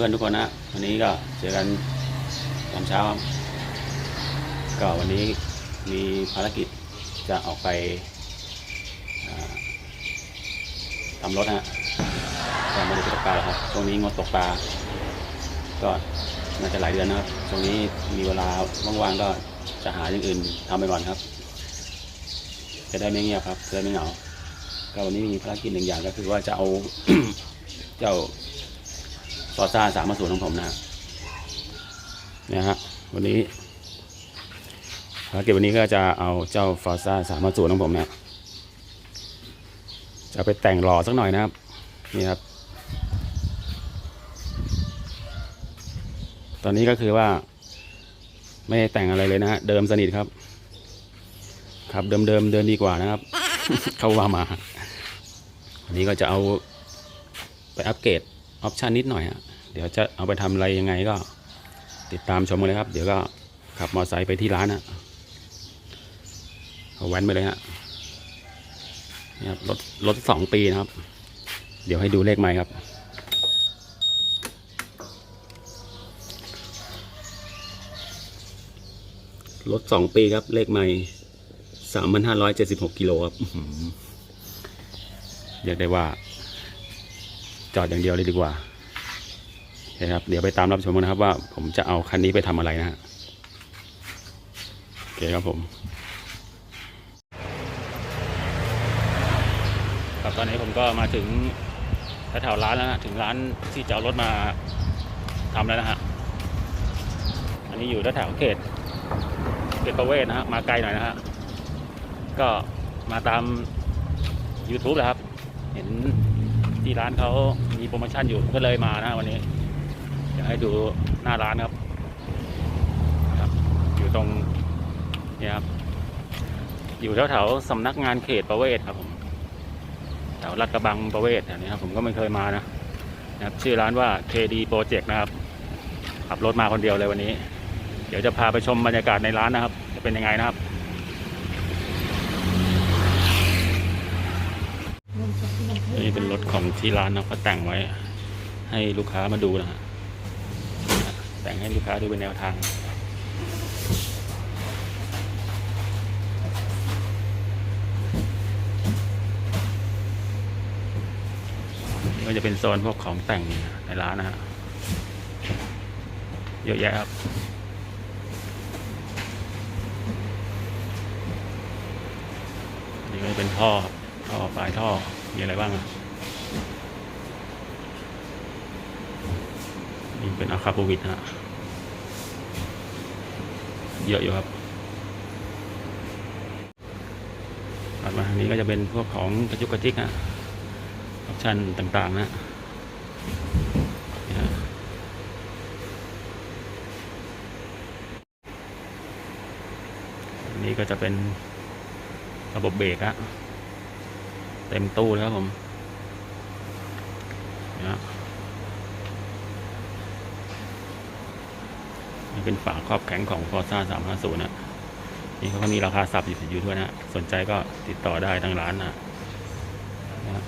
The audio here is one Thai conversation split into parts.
เพื่อนๆทุกคนนะวันนี้ก็เจอกันตอนเช้า ก็วันนี้มีภารกิจจะออกไปทำรถนะฮะก็ไม่ได้ตกปลารครับช่วงนี้งดตกปลาก็น่าจะหลายเดือนนะครับช่วงนี้มีเวลาว่างๆก็จะหาอย่างอื่นทำไปก่อนครับ จะได้ไม่เงียบครับจะได้ไม่เหงาก็วันนี้มีภารกิจหนึ่งอย่างก็คือว่าจะเอาเจ้า ซอซ่าสามมสูตรของผมนะฮะเนี่ยฮะวันนี้ภารกิจวันนี้ก็จะเอาเจ้าฟอซ่าสามมสูตรของผมเนี่ยจะไปแต่งหล่อสักหน่อยนะครับนี่ครับ ตอนนี้ก็คือว่า ไม่ได้แต่งอะไรเลยนะฮะเดิมสนิทครับ ครับเดิมเดิมเดินดีกว่านะครับ เข้าว่ามาวันนี้ก็จะเอาไปอัปเกรดออปชันนิดหน่อยฮะ เดี๋ยวจะเอาไปทำอะไรยังไงก็ ติดตามชมกันเลยครับ เดี๋ยวก็ขับมอเตอร์ไซค์ไปที่ร้านฮะเอาแว้นไปเลยฮะนี่ครับรถรถสองปีนะครับ เดี๋ยวให้ดูเลขใหม่ครับรถสองปีครับ เลขใหม่สามพันห้าร้อยเจ็ดสิบหกกิโลครับอื้อหือเรียกได้ว่า จอดอย่างเดียวเลยดีกว่าโอเคครับเดี๋ยวไปตามรับชมกันนะครับว่าผมจะเอาคันนี้ไปทำอะไรนะฮะโอเคครับผมครับตอนนี้ผมก็มาถึงแถวร้านแล้วนะถึงร้านที่จะเอารถมาทำแล้วนะฮะอันนี้อยู่แถวเขตเขตประเวศนะฮะมาไกลหน่อยนะฮะก็มาตาม YouTube แหละครับ เห็นที่ร้านเขามีโปรโมชั่นอยู่ก็เลยมานะวันนี้ อยากให้ดูหน้าร้านครับครับ อยู่ตรงเนี่ยครับอยู่แถวๆสำนักงานเขตประเวศครับผมแถวลาดกระบังประเวศแถวนี้ครับผมก็ไม่เคยมานะนะครับ ชื่อร้านว่า KD Project นะครับขับรถมาคนเดียวเลยวันนี้ เดี๋ยวจะพาไปชมบรรยากาศในร้านนะครับ จะเป็นยังไงนะครับนี่เป็นรถของที่ร้านนะเขาแต่งไว้ ให้ลูกค้ามาดูนะฮะ แต่งให้ลูกค้าดูเป็นแนวทางก็จะเป็นโซนพวกของแต่งในร้านนะฮะเยอะแยะครับนี่ก็จะเป็นท่อท่อปลายท่อมีอะไรบ้างอะ นี่เป็นอาคาโปวิดนะฮะเยอะอยู่ครับถัดมาทางนี้ก็จะเป็นพวกของกระจุกกระจิกนะออปชั่นต่างๆนะนี่ก็จะเป็นระบบเบรกอะเต็มตู้เลยครับผมนะ นี่เป็นฝาครอบแข็งของ Forza 350นย์นะนี่เขาก็มีราคาสับอยู่อยู่ด้วยนะ สนใจก็ติดต่อได้ทางร้านนะนะ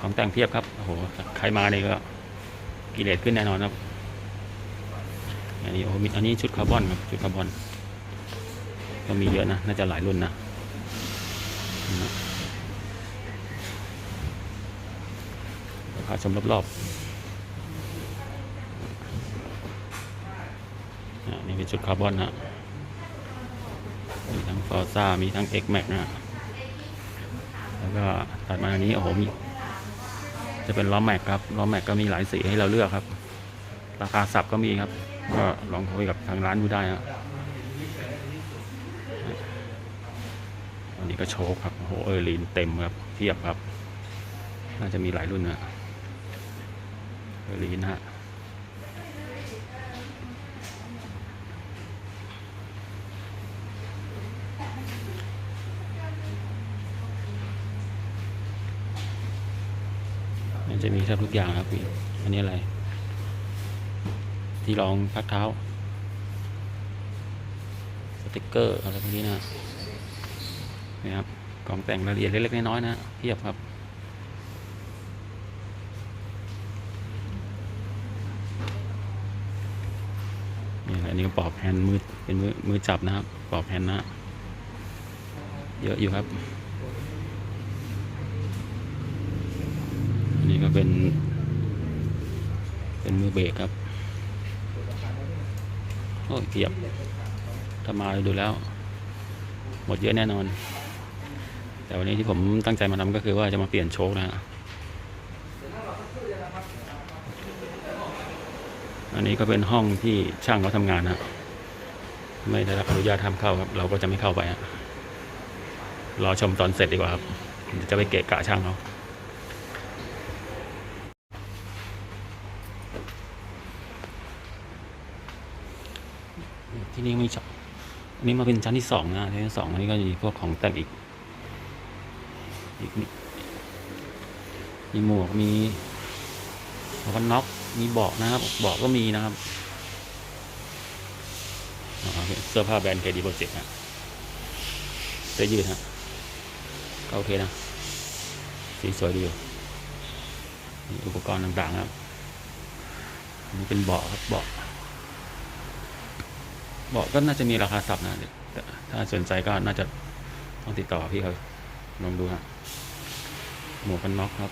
ของแต่งเพียบครับ โอ้โห ใครมานี่ก็กิเลสขึ้นแน่นอนครับ อันนี้โอ้มีอันนี้ชุดคาร์บอนครับชุดคาร์บอน ก็มีเยอะนะ น่าจะหลายรุ่นนะนะพาชมรอบๆอะนี่ เป็นชุดคาร์บอนนะมีทั้งฟอร์ซ่ามีทั้ง X Max นะแล้วก็ถัดมาอันนี้โอ้โหมีจะเป็นล้อแม็กครับล้อแม็กก็มีหลายสีให้เราเลือกครับ ราคาสับก็มีครับ ก็ลองคุยกับทางร้านดูได้นะอันนี้ก็โชคครับโอ้โหเออร์ลีนเต็มครับเทียบครับ น่าจะมีหลายรุ่นนะเออร์ลีนฮะันจะมีแทบทุกอย่างครับพี่ อันนี้อะไร ที่รองพักเท้า สติกเกอร์อะไรพวกนี้นะนะครับกล่องแต่งรายละเอียดเล็กๆน้อยๆนะเทียบครับนี่อันนี้ก็ปอบแฮนด์มือเป็นมือมือจับนะครับ ปอบแฮนด์นะ เยอะอยู่ครับ นนี้ก็เป็น เป็นมือเบรกครับ โอ้ยเพียบถ้ามาดูแล้ว หมดเยอะแน่นอน แต่วันนี้ที่ผมตั้งใจมาทำก็คือว่าจะมาเปลี่ยนโชคนะฮะอันนี้ก็เป็นห้องที่ช่างเขาทำงานนะไม่ได้รับอนุญาตห้ามเข้าครับ เราก็จะไม่เข้าไปฮะรอชมตอนเสร็จดีกว่าครับจะไปเกะกะช่างเขา ที่นี่มีช็อปอันนี้มาเป็นชั้นที่สองนะชั้นที่สองอันนี้ก็มีพวกของแต่งอีกอีกนิดมีหมวกมีหมวกกันน็อกมีเบาะนะครับเบาะก็มีนะครับเสื้อผ้าแบรนด์เคดีโปรเจกต์ฮะเสื้อยืดฮะก็โอเคนะ สีสวยดีอยู่อุปกรณ์ต่างๆครับอันนี่เป็นเบาะครับเบาะ บอกก็น่าจะมีราคาสับนะเดี๋ยวแต่ถ้าสนใจก็น่าจะต้องติดต่อพี่เขาลองดูฮะหมวกกันน็อกครับ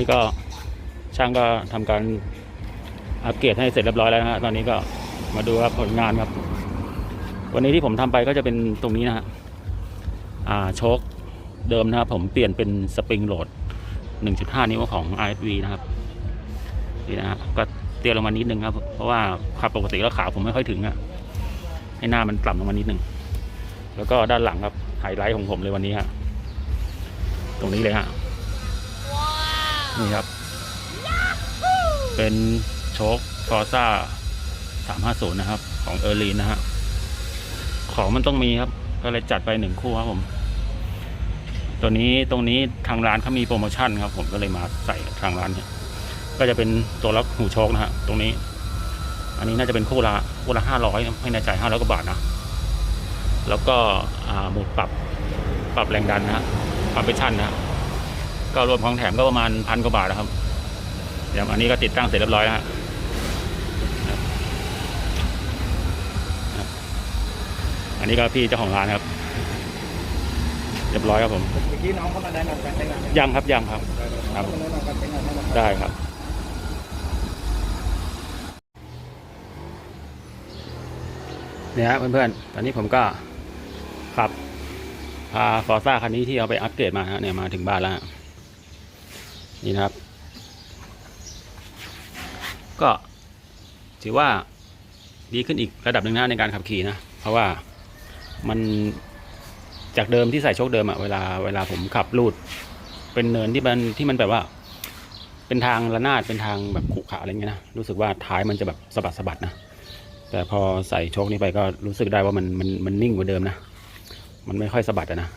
นี้ก็ช่างก็ทำการอัปเกรดให้เสร็จเรียบร้อยแล้วนะฮะตอนนี้ก็มาดูครับผลงานครับ วันนี้ที่ผมทำไปก็จะเป็นตรงนี้นะฮะอ่าโชคเดิมนะครับผมเปลี่ยนเป็นสปริงโหลด 1.5 นิ้วของ RSV นะครับนี่นะฮะก็เตี้ยลงมานิดนึงครับ เพราะว่าขับปกติแล้วขาผมไม่ค่อยถึงอะให้หน้ามันต่ำลงมานิดนึงแล้วก็ด้านหลังครับไฮไลท์ของผมเลยวันนี้ฮะตรงนี้เลยฮะ นี่ครับ เป็นโชคฟอร์ซ่า350 นะครับ ของเออร์ลีนนะฮะของมันต้องมีครับ ก็เลยจัดไปหนึ่งคู่ครับผม ตัวนี้ตรงนี้ทางร้านเขามีโปรโมชั่นครับ ผมก็เลยมาใส่ทางร้านเนี่ยก็จะเป็นตัวล็อกหูโชคนะฮะตรงนี้ อันนี้น่าจะเป็นคู่ละคู่ละห้าร้อยไม่แน่ใจห้าร้อยกว่าบาทนะแล้วก็อ่าหมุดปรับปรับแรงดันนะฮะปรับเปชั่นนะฮะ ก็รวมของแถมก็ประมาณพันกว่าบาทนะครับอย่างอันนี้ก็ติดตั้งเสร็จเรียบร้อยแล้วฮะครับครับอันนี้ก็พี่เจ้าของร้านครับ เรียบร้อยครับผมเมื่อกี้น้องเขามาแนะนำการใช้งานไหมยังครับยังครับครับเขามาแนะนำการใช้งานให้เราได้ครับเนี่ยฮะเพื่อนๆ ตอนนี้ผมก็ขับพาฟอร์ซ่าคันนี้ที่เอาไปอัปเกรดมาฮะเนี่ยมาถึงบ้านแล้วฮะ นี่นะครับ ก็ถือว่าดีขึ้นอีกระดับหนึ่งนะในการขับขี่นะ เพราะว่ามันจากเดิมที่ใส่โชคเดิมอะเวลาเวลาผมขับลูด เป็นเนินที่มันที่มันแบบว่า เป็นทางระนาดเป็นทางแบบขรุขระอะไรเงี้ยนะรู้สึกว่าท้ายมันจะแบบสะบัดสะบัดนะแต่พอใส่โชคนี้ไปก็รู้สึกได้ว่ามันมันมันนิ่งกว่าเดิมนะ มันไม่ค่อยสะบัดนะ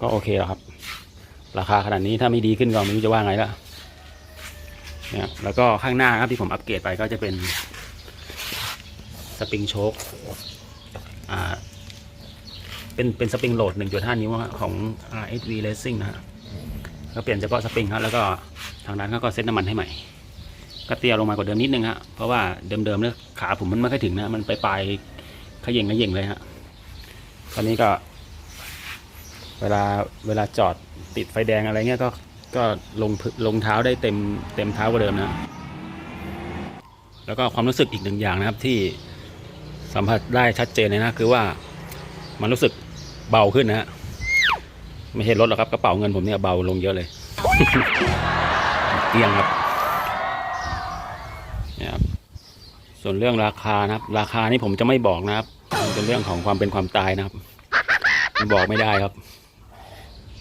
ก็โอเคแล้วครับ ราคาขนาดนี้ถ้าไม่ดีขึ้นก็ไม่รู้จะว่าไงละเนี่ยแล้วก็ข้างหน้าครับที่ผมอัปเกรดไปก็จะเป็นสปริงโชคอ่าเป็นเป็นสปริงโหลด 1.5 นิ้วของ RSV Racing นะฮะก็เปลี่ยนเฉพาะสปริงครับแล้วก็ทางร้านเขาก็เซ็ตน้ำมันให้ใหม่ ก็เตี้ยลงมากว่าเดิมนิดนึงฮะเพราะว่าเดิมๆเนี่ยขาผมมันไม่ค่อยถึงนะมันไปปลายเขย่งขย่งเลยฮะตอนนี้ก็ เวลาเวลาจอดติดไฟแดงอะไรเงี้ยก็ก็ลงพื้นลงเท้าได้เต็มเต็มเท้ากว่าเดิมนะ แล้วก็ความรู้สึกอีกหนึ่งอย่างนะครับที่สัมผัสได้ชัดเจนเลยนะคือว่ามันรู้สึกเบาขึ้นนะฮะไม่ใช่ลดหรอกครับกระเป๋าเงินผมเนี่ยเบาลงเยอะเลยเกลี้ยงครับเนี่ยครับ ส่วนเรื่องราคานะครับ ราคานี่ผมจะไม่บอกนะครับ มันเป็นเรื่องของความเป็นความตายนะครับ บอกไม่ได้ครับ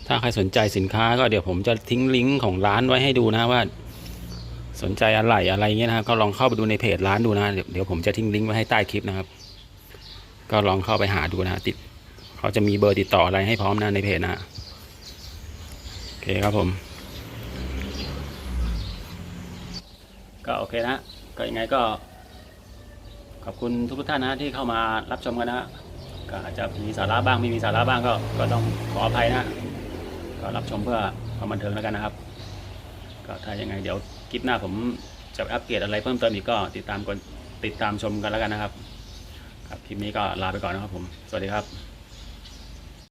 ถ้าใครสนใจสินค้าก็เดี๋ยวผมจะทิ้งลิงก์ของร้านไว้ให้ดูนะว่า สนใจอะไรอะไรเงี้ยนะครับ ก็ลองเข้าไปดูในเพจร้านดูนะเดี๋ยวเดี๋ยวผมจะทิ้งลิงก์ไว้ให้ใต้คลิปนะครับ ก็ลองเข้าไปหาดูนะติดเขาจะมีเบอร์ติดต่ออะไรให้พร้อมนะในเพจนะโอเคครับผม ก็โอเคนะก็ยังไงก็ ขอบคุณทุกท่านนะที่เข้ามารับชมกันนะก็อาจจะมีสาระบ้างไม่มีสาระบ้างก็ก็ต้องขออภัยนะ ก็รับชมเพื่อความบันเทิงแล้วกันนะครับ ก็ถ้ายังไงเดี๋ยวคลิปหน้าผมจะอัปเกรดอะไรเพิ่มเติมอีกก็ติดตามกันติดตามชมกันแล้วกันนะครับครับคลิปนี้ก็ลาไปก่อนนะครับผม สวัสดีครับ